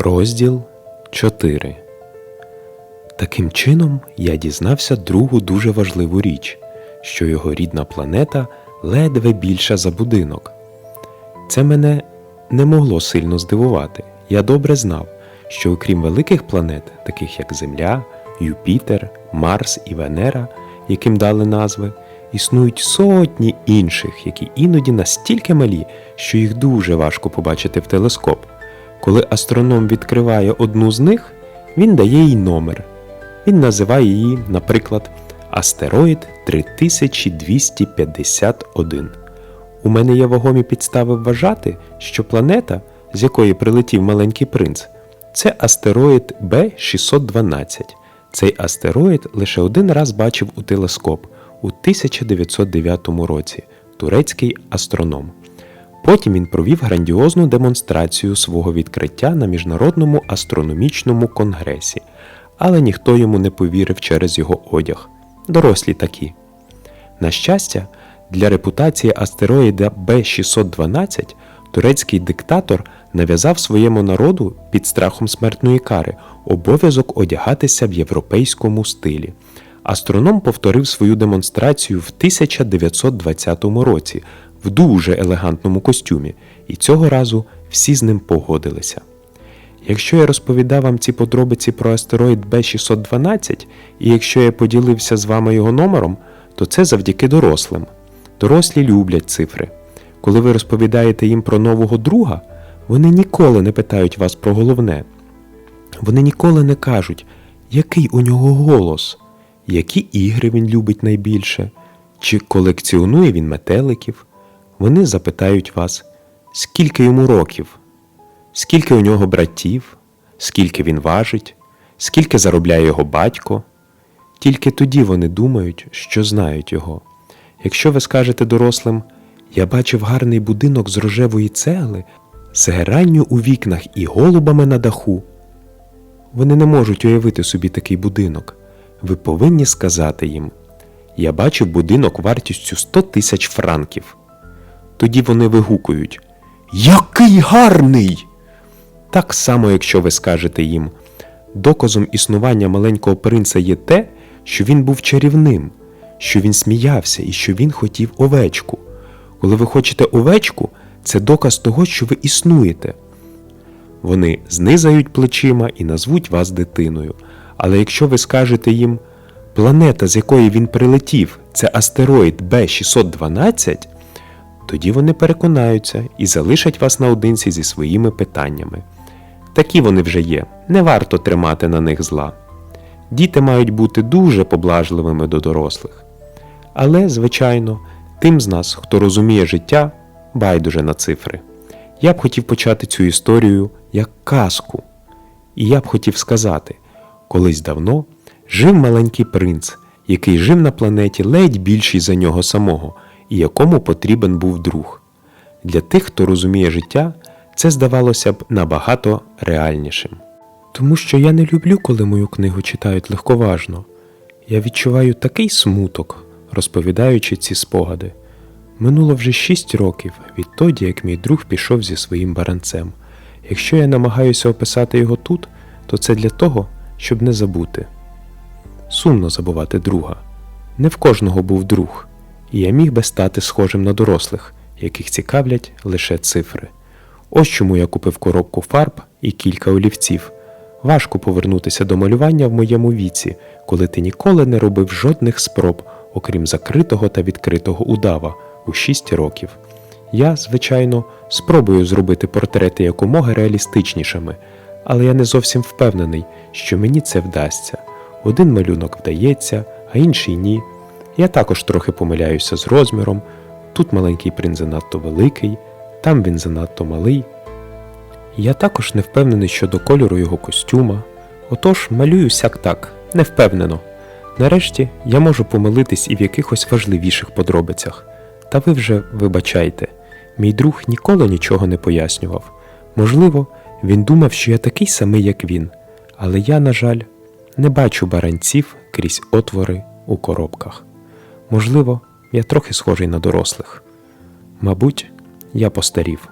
Розділ 4 Таким чином я дізнався другу дуже важливу річ, що його рідна планета ледве більша за будинок. Це мене не могло сильно здивувати. Я добре знав, що окрім великих планет, таких як Земля, Юпітер, Марс і Венера, яким дали назви, існують сотні інших, які іноді настільки малі, що їх дуже важко побачити в телескоп. Коли астроном відкриває одну з них, він дає їй номер. Він називає її, наприклад, астероїд 3251. У мене є вагомі підстави вважати, що планета, з якої прилетів маленький принц, це астероїд Б612. Цей астероїд лише один раз бачив у телескоп у 1909 році турецький астроном. Потім він провів грандіозну демонстрацію свого відкриття на Міжнародному астрономічному конгресі, але ніхто йому не повірив через його одяг. Дорослі такі. На щастя, для репутації астероїда Б612 турецький диктатор нав'язав своєму народу під страхом смертної кари обов'язок одягатися в європейському стилі. Астроном повторив свою демонстрацію в 1920 році в дуже елегантному костюмі, і цього разу всі з ним погодилися. Якщо я розповідав вам ці подробиці про астероїд Б612, і якщо я поділився з вами його номером, то це завдяки дорослим. Дорослі люблять цифри. Коли ви розповідаєте їм про нового друга, вони ніколи не питають вас про головне. Вони ніколи не кажуть, який у нього голос, які ігри він любить найбільше, чи колекціонує він метеликів. Вони запитають вас, скільки йому років, скільки у нього братів, скільки він важить, скільки заробляє його батько. Тільки тоді вони думають, що знають його. Якщо ви скажете дорослим, я бачив гарний будинок з рожевої цегли, з геранню у вікнах і голубами на даху. Вони не можуть уявити собі такий будинок. Ви повинні сказати їм: Я бачив будинок вартістю 100 тисяч франків. Тоді вони вигукують Який гарний! Так само, якщо ви скажете їм, доказом існування маленького принца є те, що він був чарівним, що він сміявся і що він хотів овечку. Коли ви хочете овечку, це доказ того, що ви існуєте. Вони знизають плечима і назвуть вас дитиною. Але якщо ви скажете їм, планета, з якої він прилетів, це астероїд Б612, тоді вони переконаються і залишать вас наодинці зі своїми питаннями. Такі вони вже є, не варто тримати на них зла. Діти мають бути дуже поблажливими до дорослих. Але, звичайно, тим з нас, хто розуміє життя, байдуже на цифри. Я б хотів почати цю історію як казку. І я б хотів сказати, колись давно жив маленький принц, який жив на планеті ледь більший за нього самого, і якому потрібен був друг. Для тих, хто розуміє життя, це здавалося б набагато реальнішим. Тому що я не люблю, коли мою книгу читають легковажно. Я відчуваю такий смуток, розповідаючи ці спогади. Минуло вже шість років відтоді, як мій друг пішов зі своїм баранцем. Якщо я намагаюся описати його тут, то це для того, щоб не забути. Сумно забувати друга. Не в кожного був друг, і я міг би стати схожим на дорослих, яких цікавлять лише цифри. Ось чому я купив коробку фарб і кілька олівців. Важко повернутися до малювання в моєму віці, коли ти ніколи не робив жодних спроб, окрім закритого та відкритого удава у 6 років. Я, звичайно, спробую зробити портрети якомога реалістичнішими, але я не зовсім впевнений, що мені це вдасться. Один малюнок вдається, а інший ні. Я також трохи помиляюся з розміром. Тут маленький принц занадто великий, там він занадто малий. Я також не впевнений щодо кольору його костюма. Отож, малюю сяк так, не впевнено. Нарешті я можу помилитись і в якихось важливіших подробицях. Та ви вже вибачайте, мій друг ніколи нічого не пояснював. Можливо, він думав, що я такий самий, як він, але я, на жаль, не бачу баранців крізь отвори у коробках. Можливо, я трохи схожий на дорослих. Мабуть, я постарів.